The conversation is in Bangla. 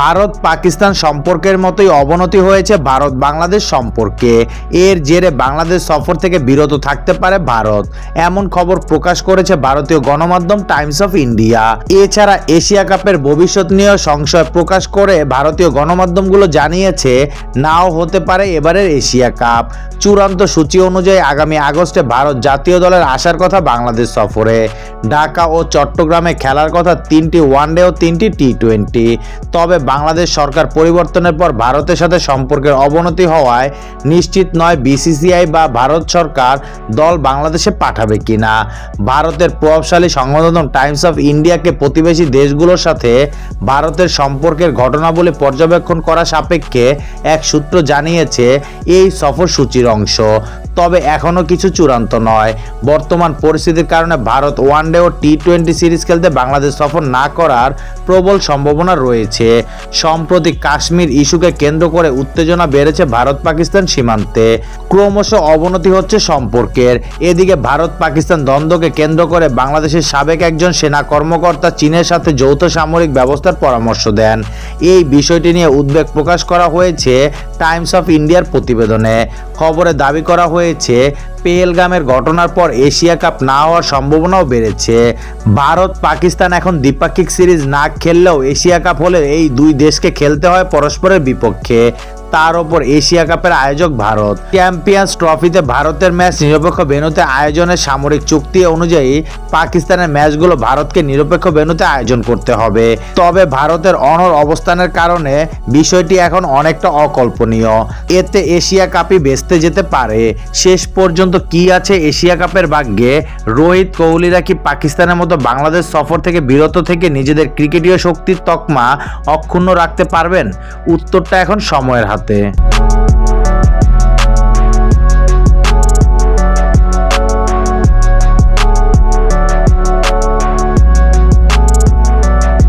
ভারত পাকিস্তান সম্পর্কের মতোই অবনতি হয়েছে ভারত বাংলাদেশ সম্পর্কে। এর জেরে বাংলাদেশ সফর থেকে বিরত থাকতে পারে ভারত। এমন খবর প্রকাশ করেছে ভারতীয় গণমাধ্যম টাইমস অফ ইন্ডিয়া। এছাড়া এশিয়া কাপের ভবিষ্যৎ নিয়েও সংশয় প্রকাশ করে ভারতীয় গণমাধ্যমগুলো জানিয়েছে, নাও হতে পারে এবারের এশিয়া কাপ। চূড়ান্ত সূচি অনুযায়ী আগামী আগস্টে ভারত জাতীয় দলের আসার কথা বাংলাদেশ সফরে। ঢাকা ও চট্টগ্রামে খেলার কথা তিনটি ওয়ানডে ও তিনটি টি টোয়েন্টি। তবে বাংলাদেশ সরকার পরিবর্তনের পর ভারতের সাথে সম্পর্কের অবনতি হওয়ায় নিশ্চিত নয় বিসিসিআই বা ভারত সরকার দল বাংলাদেশে পাঠাবে কিনা। ভারতের প্রভাবশালী সংবাদমাধ্যম টাইমস অফ ইন্ডিয়াকে প্রতিবেশী দেশগুলোর সাথে ভারতের সম্পর্কের ঘটনাবলী পর্যবেক্ষণ করা সাপেক্ষে এক সূত্র জানিয়েছে এই সফরসূচির অংশ। তবে এখনও কিছু চূড়ান্ত নয়। বর্তমান পরিস্থিতির কারণে ভারত ওয়ানডে ও টি টোয়েন্টি সিরিজ খেলতে বাংলাদেশ সফর না করার প্রবল সম্ভাবনা রয়েছে। সম্প্রতি কাশ্মীর ইস্যুকে কেন্দ্র করে উত্তেজনা বেড়েছে ভারত পাকিস্তান সীমান্তে। ক্রমশ অবনতি হচ্ছে সম্পর্কের। এদিকে ভারত পাকিস্তান দ্বন্দ্বকে কেন্দ্র করে বাংলাদেশের সাবেক একজন সেনা কর্মকর্তা চীনের সাথে যৌথ সামরিক ব্যবস্থার পরামর্শ দেন। এই বিষয়টি নিয়ে উদ্বেগ প্রকাশ করা হয়েছে টাইমস অফ ইন্ডিয়ার প্রতিবেদনে। খবরে দাবি করা হয়েছে পেহেলগামের ঘটনার পর এশিয়া কাপ না হওয়ার সম্ভাবনাও বেড়েছে। ভারত, পাকিস্তান এখন দ্বিপাক্ষিক সিরিজ না খেললেও এশিয়া কাপ হলে এই দুই দেশকে খেলতে হয় পরস্পরের বিপক্ষে। তার ওপর এশিয়া কাপের আয়োজক ভারত। চ্যাম্পিয়ন্স ট্রফিতে ভারতের ম্যাচ নিরপেক্ষ ভেন্যুতে আয়োজনের সামরিক চুক্তি অনুযায়ী পাকিস্তানের ম্যাচগুলো ভারতকে নিরপেক্ষ ভেন্যুতে আয়োজন করতে হবে। তবে ভারতের অনর অবস্থানের কারণে বিষয়টি এখন অনেকটা অকল্পনীয়। এতে এশিয়া কাপই বেচতে যেতে পারে। শেষ পর্যন্ত কি আছে এশিয়া কাপের ভাগ্যে? রোহিত কোহলিরা কি পাকিস্তানের মতো বাংলাদেশ সফর থেকে বিরত থেকে নিজেদের ক্রিকেটীয় শক্তির তকমা অক্ষুণ্ণ রাখতে পারবেন? উত্তরটা এখন সময়ের হাতে। आते हैं